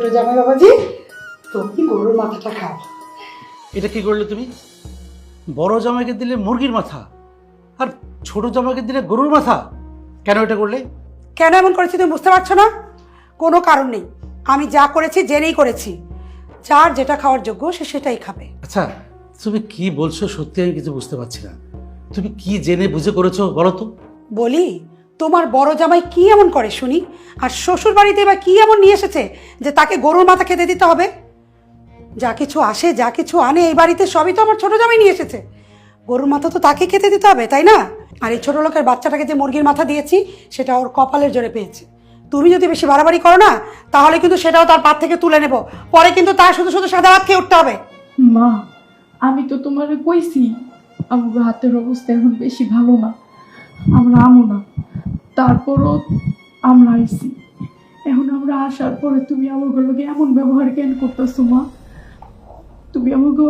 ছোট জামাই বাবাজি তুমি গরুর মাথাটা খাও। এটা কি করলে তুমি? বড় জামাইকে দিলে মুরগির মাথা আর ছোট জামাইকে দিলে গরুর মাথা। কেন এটা করলে? কেন এমন করেছি তুমি বুঝতে পারছ না? কোনো কারণ নেই। আমি যা করেছি জেনেই করেছি। যার যেটা খাওয়ার যোগ্য সে সেটাই খাবে। আচ্ছা তুমি কি বলছো সত্যি আমি কিছু বুঝতে পারছি না। তুমি কি জেনে বুঝে করেছ বলো তো? বলি? তোমার বড় জামাই কি এমন করে, শুনি? আর শ্বশুর বাড়িতে বা কি এমন নিয়ে এসেছে যে তাকে গরুর মাথা খেতে দিতে হবে? যা কিছু আসে, যা কিছু আনে, এই বাড়িতে সবই তো আমার ছোট জামাই নিয়ে এসেছে। গরুর মাথা তো তাকে খেতে দিতে হবে, তাই না? আর এই ছোট লোকের বাচ্চাটাকে যে মুরগির মাথা দিয়েছি, সেটা ওর কপালের জোরে পেয়েছে। তুমি যদি বেশি বাড়াবাড়ি করো না, তাহলে কিন্তু সেটাও তার পাত থেকে তুলে নেব। পরে কিন্তু তার শুধু শুধু সাদা ভাত খেয়ে উঠতে হবে। মা, আমি তো তোমার কইছি আমার হাতের অবস্থা এখন বেশি ভালো না। আমরা আমো না। তারপরও আমরা আইছি। এখন আমরা আসার পরে তুমি আমাগুলোকে এমন ব্যবহার কেন করতেছো, মা? তুমি আমাকে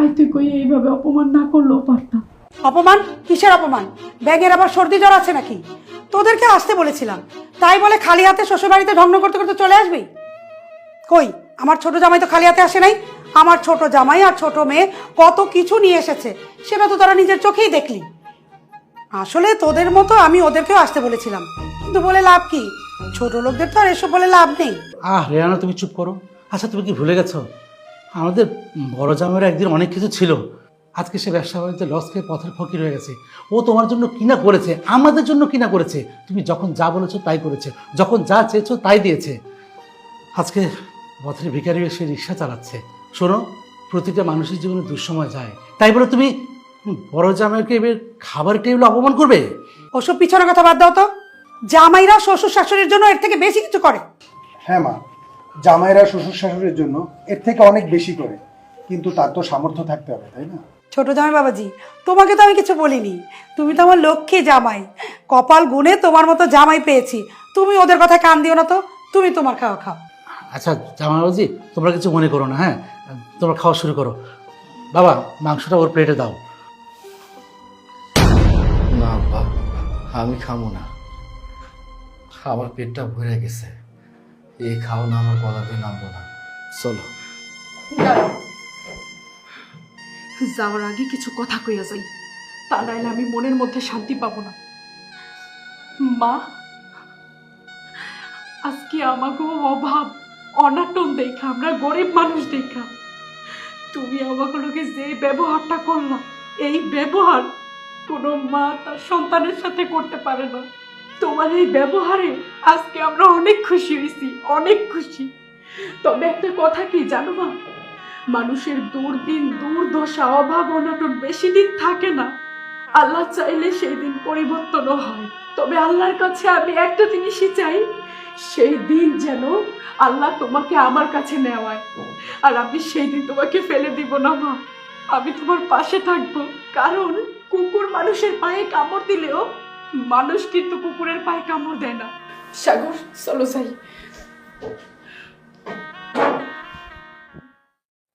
আইতে কই এইভাবে অপমান না করলেও পারতাম অপমান? কিসের অপমান? ব্যাগের আবার সর্দি জ্বর আছে নাকি? তোদেরকে আসতে বলেছিলাম। তাই বলে খালি হাতে শ্বশুরবাড়িতে ঢঙ্গ করতে করতে চলে আসবি? কই, আমার ছোট জামাই তো খালি হাতে আসে নাই? আমার ছোট জামাই আর ছোট মেয়ে কত কিছু নিয়ে এসেছে, সেটা তো তারা নিজের চোখেই দেখলি। আসলে তোদের মতো আমি ওদেরকেও আসতে বলেছিলাম। কিন্তু বলে লাভ কি? ছোট লোকদের তো আর এসব বলে লাভ নেই। আহ, রেহানা, তুমি চুপ করো। আচ্ছা তুমি কি ভুলে গেছো? আমাদের বড় জামাইয়ের একদিন অনেক কিছু ছিল। আজকে সে ব্যবসা বাণিজ্যে লস খেয়ে পথের ফকির হয়ে গেছে। ও তোমার জন্য কিনা করেছে? আমাদের জন্য কিনা করেছে? তুমি যখন যা বলেছ তাই করেছে। যখন যা চেয়েছো তাই দিয়েছে। আজকে পথের ভিখারি সে রিক্সা চালাচ্ছে। শোনো, প্রতিটা মানুষের জীবনে দুঃসময় যায়। তাই বলে তুমি বড় জামাইকে এবার খাবার টেবিল অপমান করবে? ওসব পিছনের কথা বাদ দাও তো। জামাইরা শ্বশুর শাশুড়ির জন্য এর থেকে বেশি কিছু করে। হ্যাঁ মা জামাইরা শ্বশুর শাশুড়ির জন্য এর থেকে অনেক বেশি করে। কিন্তু তার তো সামর্থ্য থাকতে হবে তাই না? ছোট জামাই বাবাজি তোমাকে তো আমি কিছু বলিনি। তুমি তো আমার লক্ষ্মী জামাই। কপাল গুনে তোমার মতো জামাই পেয়েছি। তুমি ওদের কথা কান দিও না তো। তুমি তোমার খাওয়া খাও। আচ্ছা জামাই বাবাজি তোমরা কিছু মনে করো না হ্যাঁ? তোমরা খাওয়া শুরু করো। বাবা মাংসটা ওর প্লেটে দাও। আমি খামো না। আমার পেটটা ভরে গেছে। এই খাও না, আমার গলাতে নামবো না। চলো। যাওয়ার আগে কিছু কথা কইয়া যাই। তা নাইলে আমি মনের মধ্যে শান্তি পাবো না। মা, আজকে আমাকে অভাব, অনাটন দেখা, আমরা গরিব মানুষ দেখা। তুমি আমাগুলোকে যে ব্যবহারটা করলা, এই ব্যবহার কোনো মা তার সন্তানের সাথে করতে পারে না। তোমার এই ব্যবহারে আজকে আমরা অনেক খুশি হয়েছি, অনেক খুশি। তবে একটা কথা কি জানো মা? মানুষের দুর্দিন দুর্দশা, অভাব, অনটন বেশি দিন থাকে না। আল্লাহ চাইলে সেই দিন পরিবর্তনও হয়। তবে আল্লাহর কাছে আমি একটা জিনিসই চাই, সেই দিন যেন আল্লাহ তোমাকে আমার কাছে নেওয়ায়। আর আমি সেই দিন তোমাকে ফেলে দিব না মা। আমি তোমার পাশে থাকব, কারণ কুকুর মানুষের পায়ে কামড় দিলেও মানুষ কিন্তু কুকুরের পায়ে কামড় দেয় না। সাগর চলো যাই।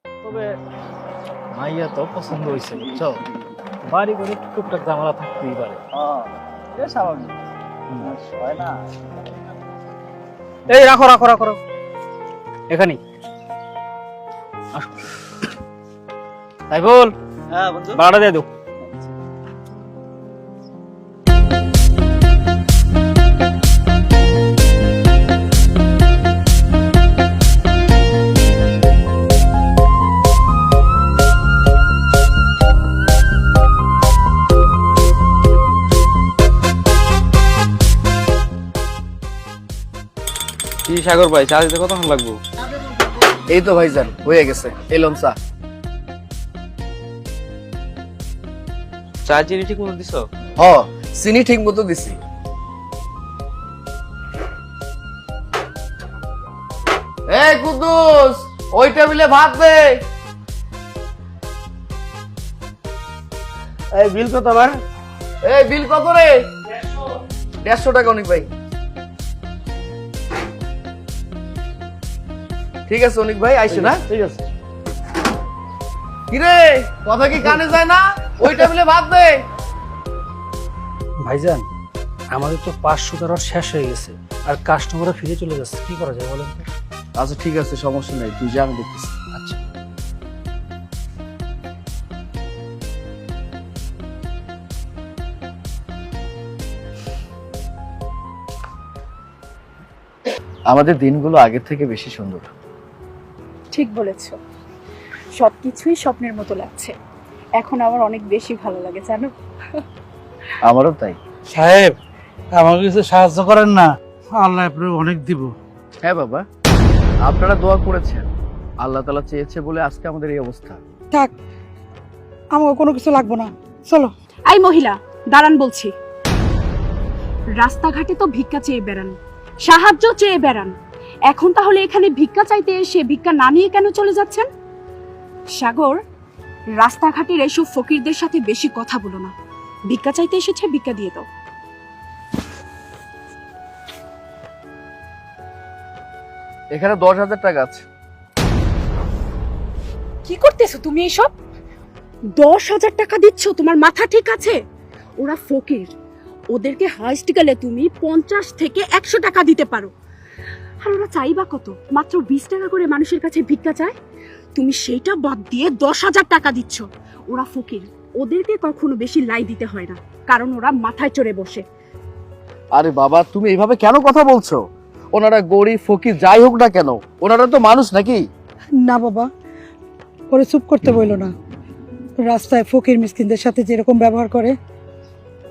তবে মাইয়া তো পছন্দ হয়েছে বুঝছ? বাড়ি করে টুকটাক ঝামেলা থাকতেই পারে। স্বাভাবিক। হয় না। এই রাখো রাখো রাখো রাখো। এখানে আসো। তাই বল হ্যাঁ বন্ধু। ভাড়া দিয়ে দাও সাগর ভাই চা দিতে কতক্ষণ লাগবো? এই তো ভাইজান হয়ে গেছে। এলম চা। চা চিনি ঠিক মতো দিছ? হ চিনি ঠিক মতো দিছি। এই কুদ্দুস ওই টেবিলে ভাত দে। এই বিল কত আবার এই বিল কত রে? দেড়শো টাকা অনেক ভাই। ঠিক আছে অনেক ভাই আইসো না? ঠিক আছে। কিরে কথা কি কানে যায় না? ওই টেবিলে ভাত দে। ভাইজান আমাদের তো পাঁচশো টাকা শেষ হয়ে গেছে আর কাস্টমাররা ফিরে চলে যাচ্ছে। কি করা যায় বলেন তো? আচ্ছা ঠিক আছে সমস্যা নেই তুই যা আমি দেখতেছি আচ্ছা। আমাদের দিনগুলো আগের থেকে বেশি সুন্দর। ঠিক বলেছ। সব কিছুই স্বপ্নের মতো লাগছে। এখন আমার অনেক বেশি ভালো লাগে জানো? আমারও তাই। সাহেব আমাকে কিছু সাহায্য করেন না। আল্লাহ আপনাকে অনেক দিব। হ্যাঁ বাবা। আপনারা দোয়া করেছেন। আল্লাহ তালা চেয়েছে বলে আজকে আমাদের এই অবস্থা। থাক আমাকে কোনো কিছু লাগবো না। চলো। এই মহিলা দাঁড়ান বলছি। রাস্তাঘাটে তো ভিক্ষা চেয়ে বেড়ান। সাহায্য চেয়ে বেড়ান। এখন তাহলে এখানে ভিক্ষা চাইতে এসে ভিক্ষা না নিয়ে কেন চলে যাচ্ছেন? সাগর রাস্তাঘাটের এসব ফকিরদের সাথে বেশি কথা বলো না। ভিক্ষা চাইতে এসেছে ভিক্ষা দিয়ে দাও। এখানে দশ হাজার টাকা আছে। কি করতেছো তুমি এসব? দশ হাজার টাকা দিচ্ছ তোমার মাথা ঠিক আছে? ওরা ফকির। ওদেরকে হাইস্ট গেলে তুমি পঞ্চাশ থেকে একশো টাকা দিতে পারো। আর ওরা চাইবা কত? মাত্র বিশ টাকা করে মানুষের কাছে ভিক্ষা চায়? তুমি সেইটা বাদ দিয়ে দশ হাজার টাকা দিচ্ছ। ওরা ফকির ওদেরকে কখনো বেশি লাই দিতে হয় না কারণ ওরা মাথায় চড়ে বসে। আরে বাবা তুমি এইভাবে কেন কথা বলছো? ওনারা গরিব ফকির যাই হোক না কেন ওনারা তো মানুষ নাকি? না বাবা ওরে চুপ করতে বইল না। রাস্তায় ফকির মিসকিনদের সাথে যেরকম ব্যবহার করে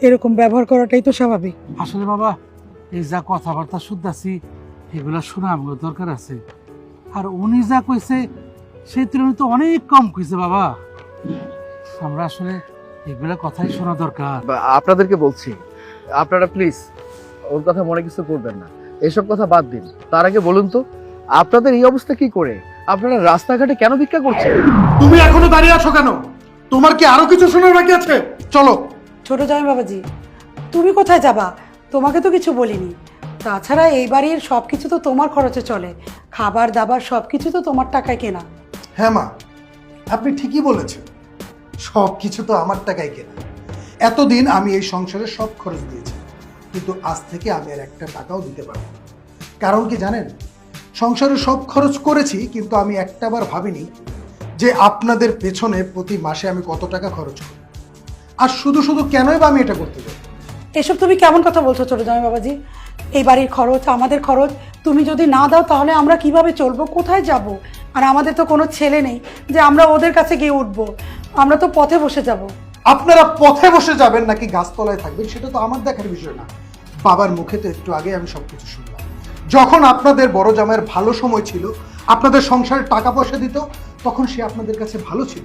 এরকম ব্যবহার করাটাই তো স্বাভাবিক। আসলে বাবা এই যা কথাবার্তা শুনতেছি এগুলা শোনা আমার দরকার আছে। আর উনি যা কইছে সেই তুলনায় তো অনেক কম কইছে বাবা। আমরা আসলে এগুলা কথাই শোনা দরকার। বা- আপনাদেরকে বলছি আপনারা প্লিজ ওর কথা মনে কিছু করবেন না। এসব কথা বাদ দিন। তার আগে বলুন তো আপনাদের এই অবস্থা কি করে? আপনারা রাস্তাঘাটে কেন ভিক্ষা করছেন? তুমি এখনও দাঁড়িয়ে আছো কেন? তোমার কি আরও কিছু শোনার বাকি আছে? চলো। ছোট জামাই বাবাজি তুমি কোথায় যাবা? তোমাকে তো কিছু বলিনি। তাছাড়া এই বাড়ির সব কিছু তো তোমার খরচে চলে। খাবার, দাবার সব কিছু তো তোমার টাকায় কেনা। হ্যাঁ মা, আপনি ঠিকই বলেছেন। সব কিছু তো আমার টাকায় কেনা। এতদিন আমি এই সংসারে সব খরচ দিয়েছি। কিন্তু আজ থেকে আমি আর একটা টাকাও দিতে পারব কারণ কি জানেন? সংসারে সব খরচ করেছি, কিন্তু আমি একটাবার ভাবিনি যে আপনাদের পেছনে প্রতি মাসে আমি কত টাকা খরচ করি। আর শুধু শুধু কেনই বা আমি এটা করতে যাই এসব তুমি কেমন কথা বলছো ছোট জামাই বাবাজি? এই বাড়ির খরচ, আমাদের খরচ, তুমি যদি না দাও তাহলে আমরা কীভাবে চলবো? কোথায় যাব? আর আমাদের তো কোনো ছেলে নেই যে আমরা ওদের কাছে গিয়ে উঠবো। আমরা তো পথে বসে যাব। আপনারা পথে বসে যাবেন নাকি গাছতলায় থাকবেন? সেটা তো আমার দেখার বিষয় না। বাবার মুখে তো একটু আগে আমি সবকিছু শুনলাম। যখন আপনাদের বড় জামাইয়ের ভালো সময় ছিল, আপনাদের সংসারে টাকা পয়সা দিত, তখন সে আপনাদের কাছে ভালো ছিল।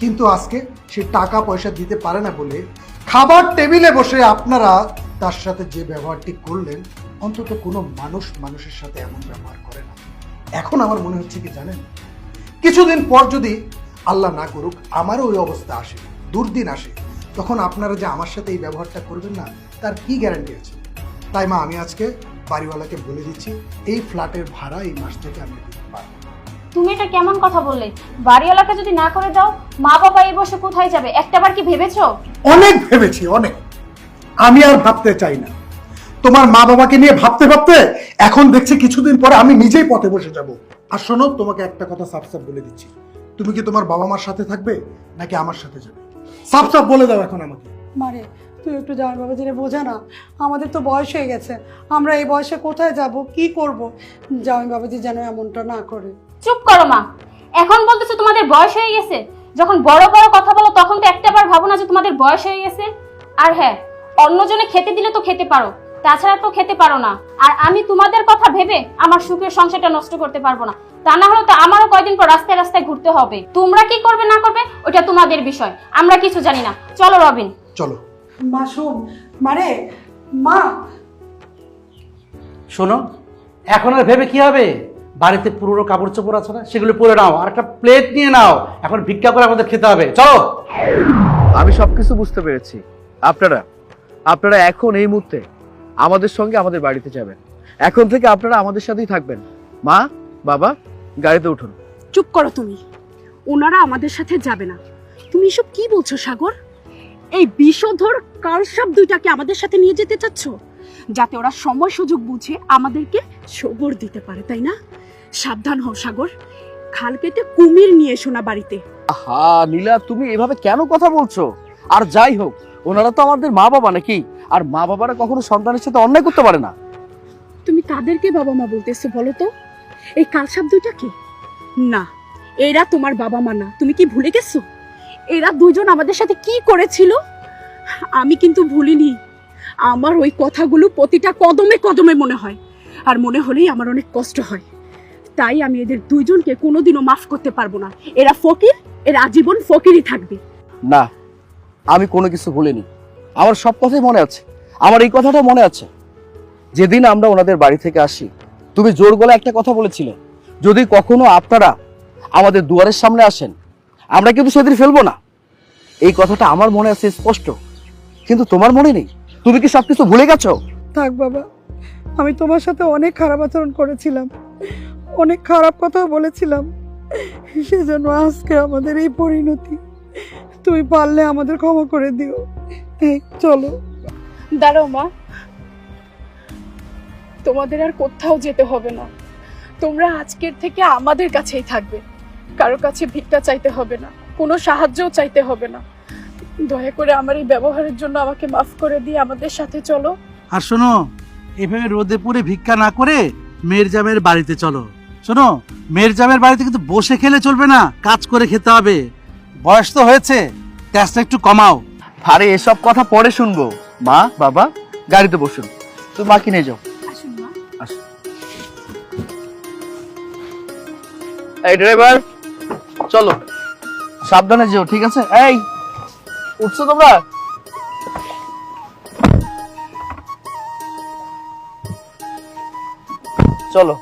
কিন্তু আজকে সে টাকা পয়সা দিতে পারে না বলে খাবার টেবিলে বসে আপনারা তার সাথে যে ব্যবহারটি করলেন, অন্তত কোনো মানুষ মানুষের সাথে এমন ব্যবহার করে না। এখন আমার মনে হচ্ছে কি জানেন? কিছুদিন পর যদি আল্লাহ না করুক, আমারও ওই অবস্থা আসে, দুর্দিন আসে। তখন আপনারা যে আমার সাথে এই ব্যবহারটা করবেন না, তার কি গ্যারান্টি আছে? তাই মা, আমি আজকে বাড়িওয়ালাকে বলে দিচ্ছি, এই ফ্ল্যাটের ভাড়া এই মাস থেকে আমি দিতে পারব। তুমি এটা কেমন কথা বললে? বাড়িওয়ালাকে যদি না করে দাও মা বাবা এই বসে কোথায় যাবে? একটাবার কি ভেবেছো? অনেক ভেবেছি অনেক। আমি আর ভাবতে চাই না। তোমার মা বাবাকে নিয়ে ভাবতে ভাবতে এখন দেখছি কিছুদিন পরে আমি নিজেই পথে বসে যাব। আর শোনো তোমাকে একটা কথা সাফ সাফ বলে দিচ্ছি। তুমি কি তোমার বাবা মার সাথে থাকবে নাকি আমার সাথে যাবে? সাফ সাফ বলে দাও এখন আমাকে। মারে তুই একটু জামাই বাবাজিরে বোঝা না আমাদের তো বয়স হয়ে গেছে। আমরা এই বয়সে কোথায় যাব কি করব? জামাই বাবাজি যেন এমনটা না করে। চুপ করো মা। এখন বলতেছো তোমাদের বয়স হয়ে গেছে। যখন বড় বড় কথা বলো তখন তো একটাবার ভাবো না যে তোমাদের বয়স হয়ে গেছে। আর হ্যাঁ অন্যজনে খেতে দিলে তো খেতে পারো তাছাড়া তো খেতে পারো না। আর আমি তোমাদের কথা ভেবে আমার সুখের সংসারটা নষ্ট করতে পারব না। তা না হলে তো আমারও কয়দিন পর রাস্তায় রাস্তায় ঘুরতে হবে। তোমরা কি করবে না করবে ওটা তোমাদের বিষয়। আমরা কিছু জানি না। চলো রবিন। চলো। মা মাসুম মারে মা। শোনো এখন আর ভেবে কি হবে? বাড়িতে পুরনো কাপড় চোপড় আছে না? সেগুলো পরে নাও আর একটা প্লেট নিয়ে নাও। এখন ভিক্ষা করে আমাদের খেতে হবে। চলো। আমি সবকিছু বুঝতে পেরেছি। আপনারা আপনারা এখন এই মুহূর্তে আমাদের সঙ্গে আমাদের বাড়িতে যাবেন। এখন থেকে আপনারা আমাদের সাথেই থাকবেন। মা বাবা গাড়িতে উঠুন। চুপ করো তুমি। ওনারা আমাদের সাথে যাবে না। তুমি এসব কি বলছো সাগর? এই বিষধর কালসাপ দুইটাকে আমাদের সাথে নিয়ে যেতে চাচ্ছ? যাতে ওরা সময় সুযোগ বুঝে আমাদেরকে সবর দিতে পারে তাই না? সাবধান হও সাগর। খাল কেটে কুমির নিয়ে এসো না বাড়িতে। আহা নীলা তুমি এভাবে কেন কথা বলছো? আর যাই হোক ওনারা তো আমাদের মা বাবা নাকি? আর মা বাবারা কখনো সন্তানের সাথে অন্যায় করতে পারে না। তুমি কাদেরকে বাবা মা বলতেছো বলো তো? এই কালসাপ দুইটা কি? না এরা তোমার বাবা মা না। তুমি কি ভুলে গেছো? এরা দুইজন আমাদের সাথে কি করেছিল? আমি কিন্তু ভুলিনি। আমার ওই কথাগুলো প্রতিটা কদমে কদমে মনে হয়। আর মনে হলেই আমার অনেক কষ্ট হয়। তাই আমি এদের দুইজনকে কোনোদিনও মাফ করতে পারব না। এরা ফকির এরা আজীবন ফকিরই থাকবে। না আমি কোনো কিছু ভুলিনি। আমার সব কথাই মনে আছে। আমার এই কথাটা মনে আছে। যেদিন আমরা ওনাদের বাড়ি থেকে আসি তুমি জোর গলা একটা কথা বলেছিলে। যদি কখনো আপনারা আমাদের দুয়ারের সামনে আসেন আমরা কিন্তু সেদিন ফেলব না। এই কথাটা আমার মনে আছে স্পষ্ট। কিন্তু তোমার মনে নেই? তুমি কি সবকিছু ভুলে গেছো? থাক বাবা আমি তোমার সাথে অনেক খারাপ আচরণ করেছিলাম। অনেক খারাপ কথাও বলেছিলাম। সেজন্য আজকে আমাদের এই পরিণতি। তুমি পারলে আমাদের ক্ষমা করে দিও। এই চলো। দাঁড়াও মা। তোমাদের আর কোথাও যেতে হবে না। তোমরা আজকের থেকে আমাদের কাছেই থাকবে। কারও কাছে ভিক্ষা চাইতে হবে না। কোনো সাহায্যও চাইতে হবে না। দয়া করে আমার এই ব্যবহারের জন্য আমাকে মাফ করে দিয়ে আমাদের সাথে চলো। আর শোনো এভাবে রোদে পুড়ে ভিক্ষা না করে মেয়ের জামের বাড়িতে চলো। শোনো মেয়ের জামের বাড়িতে কিন্তু বসে খেলে চলবে না কাজ করে খেতে হবে। বয়স তো হয়েছে গ্যাসটা একটু কমাও। আরে এসব কথা পরে শুনব। মা বাবা গাড়িতে বসুন। তুমি মা কিনে যাও। আসুন। এই ড্রাইভার চলো। সাবধানে যেও ঠিক আছে? এই উঠছো তোমরা? চলো।